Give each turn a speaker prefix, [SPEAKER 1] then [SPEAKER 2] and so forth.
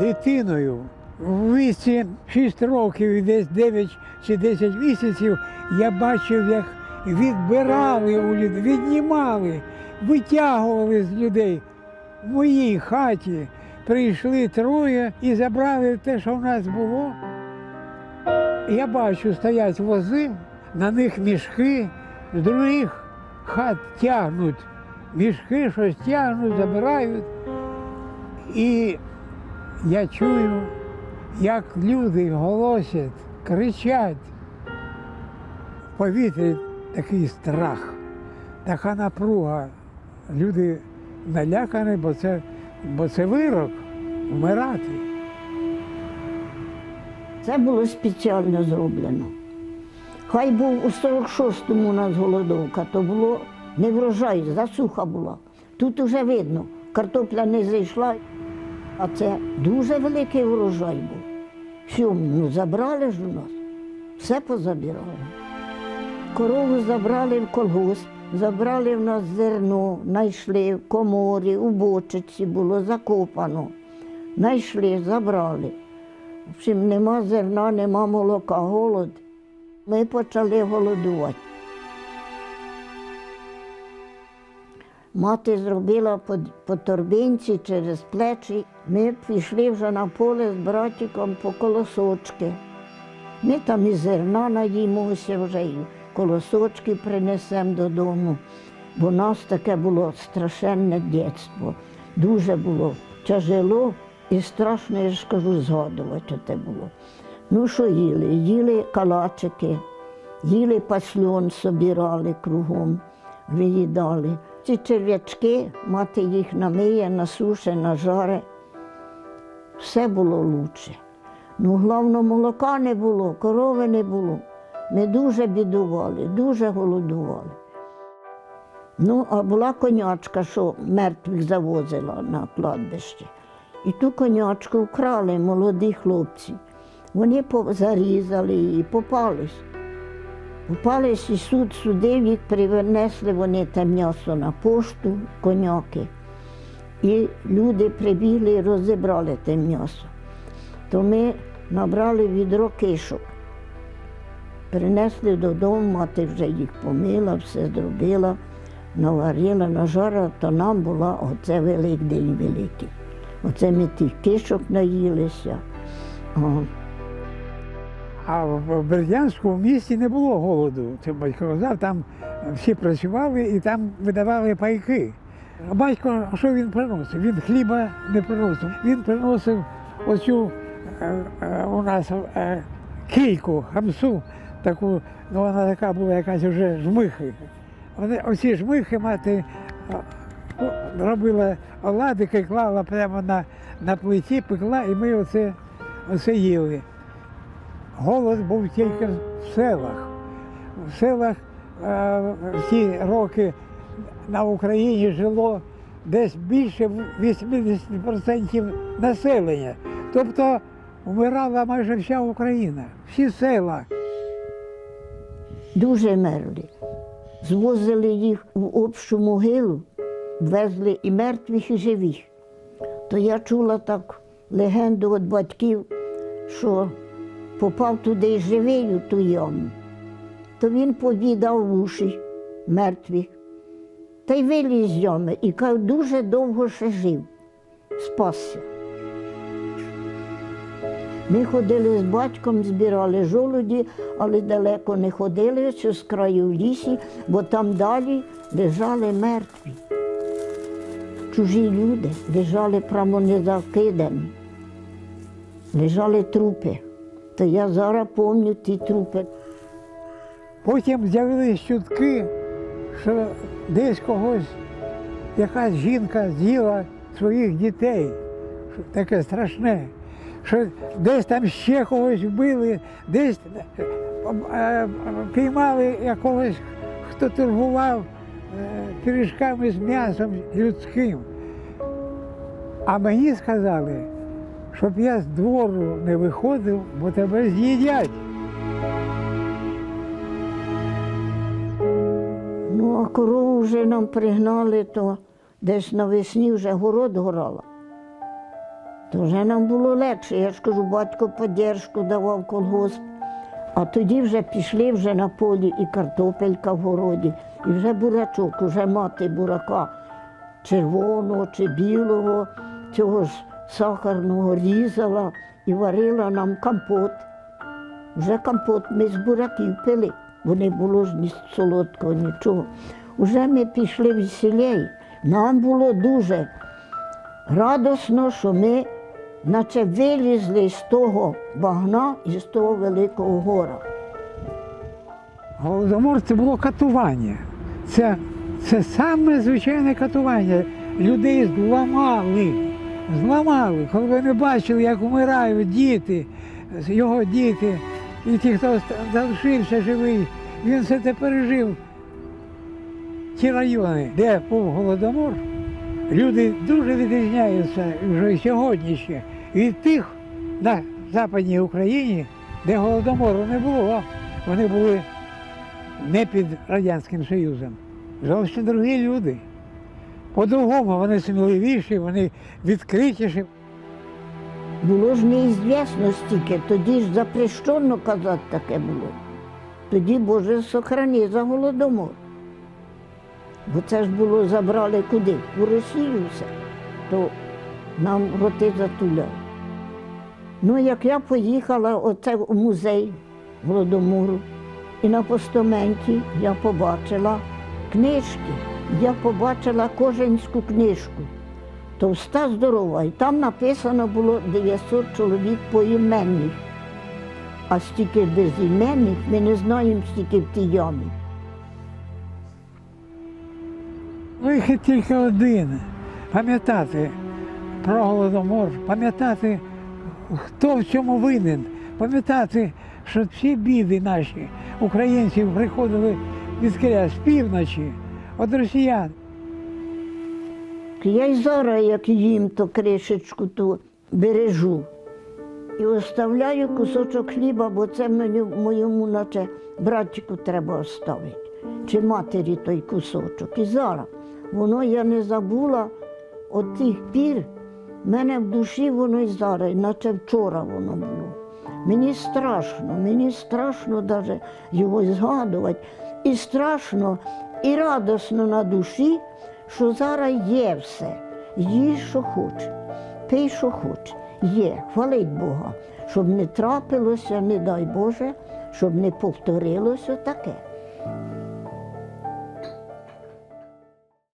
[SPEAKER 1] дитиною в віці 6 років і десь 9 чи 10 місяців я бачив, як відбирали у людей, віднімали, витягували з людей. В моїй хаті прийшли троє і забрали те, що в нас було. Я бачу, стоять вози, на них мішки, з других хат тягнуть мішки, щось тягнуть, забирають. І я чую, як люди голосять, кричать. В повітрі такий страх, така напруга. Люди налякані, бо це, бо це вирок вмирати.
[SPEAKER 2] Це було спеціально зроблено. Хай був у 46-му у нас голодовка, то було не врожай, засуха була. Тут уже видно, картопля не зайшла, а це дуже великий врожай був. Все, ну забрали ж у нас, все позабирали. Корову забрали в колгосп, забрали в нас зерно, знайшли в коморі, у бочиці було закопано. Знайшли, забрали. В общем, нема зерна, нема молока, голод. Ми почали голодувати. Мати зробила по, по торбинці через плечі. Ми пішли вже на поле з братиком по колосочки. Ми там і зерна наїмося вже, і колосочки принесемо додому. Бо у нас таке було страшенне дитинство. Дуже було тяжело і страшно, я ж кажу, згадувати, це було. Ну, що їли? Їли калачики, їли пасльон, собирали кругом, виїдали. Ці черв'ячки, мати їх намиє, насуше, нажаре. Все було лучше. Ну, головно, молока не було, корови не було. Ми дуже бідували, дуже голодували. Ну, а була конячка, що мертвих завозила на кладбище. І ту конячку вкрали молоді хлопці. Вони зарізали її, попались. Попались і суд судив їх, принесли вони те м'ясо на пошту, коняки. І люди прибігли розібрали те м'ясо. То ми набрали відро кишок. Принесли додому, мати вже їх помила, все зробила, наварила, нажарила, то нам була оце Великдень великий. Оце ми тих кишок наїлися.
[SPEAKER 1] А в Бердянському місті не було голоду. Це батько казав, там всі працювали і там видавали пайки. А батько, що він приносив? Він хліба не приносив. Він приносив оцю е, е, у нас е, кільку, хамсу, таку, ну вона така була якась вже жмихи. Вони, оці жмихи мати е, робила оладики, клала прямо на, на плиті, пекла, і ми оце, оце їли. Голод був тільки в селах. В селах е, в ті роки на Україні жило десь більше 80% населення. Тобто вмирала майже вся Україна, всі села.
[SPEAKER 2] Дуже мерли. Звозили їх в общу могилу, везли і мертвих, і живих. То я чула так легенду від батьків, що попав туди живий у ту яму, то він повідав уші мертвих. Та й виліз з ями і каже, дуже довго ще жив, спасся. Ми ходили з батьком, збирали жолуді, але далеко не ходили, що з краю в лісі, бо там далі лежали мертві. Чужі люди лежали прямо не закидані, лежали трупи. То я зараз пам'ятаю ті трупи.
[SPEAKER 1] Потім з'явились чутки, що десь когось якась жінка з'їла своїх дітей. Таке страшне. Що десь там ще когось вбили, десь е, е, піймали якогось, хто торгував е, пиріжками з м'ясом людським. А мені сказали, щоб я з двору не виходив, бо тебе з'їдять.
[SPEAKER 2] Ну, а корову вже нам пригнали, то десь навесні вже город горала. То вже нам було легше. Я ж кажу, батько поддержку давав колгосп. А тоді вже пішли вже на полі і картопелька в городі, і вже бурачок, вже мати бурака червоного чи білого, цього ж сахарного різала і варила нам компот. Вже компот ми з бураків пили, бо не було ж ні солодкого, нічого. Уже ми пішли в селі. Нам було дуже радосно, що ми наче вилізли з того багна і з того великого гора.
[SPEAKER 1] Голодомор це було катування. Це, це саме звичайне катування. Людей зламали. Зламали. Коли вони бачили, як вмирають діти, його діти, і ті, хто залишився живий, він все це пережив. Ті райони, де був голодомор, люди дуже відрізняються вже сьогодні ще від тих на Западній Україні, де голодомору не було. Вони були не під Радянським Союзом. Зовсім другі люди. По-другому вони сміливіші, вони відкритіші.
[SPEAKER 2] Було ж неізвісно стільки, тоді ж запрещено казати таке було. Тоді, Боже, сохрани за голодомор. Бо це ж було забрали куди? У Росію все, то нам роти затуляли. Ну, як я поїхала оце в музей Голодомору, і на постаменті я побачила книжки. Я побачила коженську книжку. Товста здорова, і там написано було 900 чоловік поіменних. А стільки безіменних ми не знаємо, стільки в тій ямі.
[SPEAKER 1] Вихід тільки один. Пам'ятати про голодомор, пам'ятати, хто в цьому винен, пам'ятати, що всі біди наші українців приходили від з півночі, від росіян.
[SPEAKER 2] Я й зараз, як їм то кришечку, то бережу. І оставляю кусочок хліба, бо це мені, моєму, наче братчику треба оставити. Чи матері той кусочок. І зараз воно я не забула от тих пір. в мене в душі воно і зараз, наче вчора воно було. Мені страшно, мені страшно навіть його згадувати. І страшно, і радосно на душі, що зараз є все. їй, що хоче, пий, що хоче. Є, хвалить Бога, щоб не трапилося, не дай Боже, щоб не повторилося таке.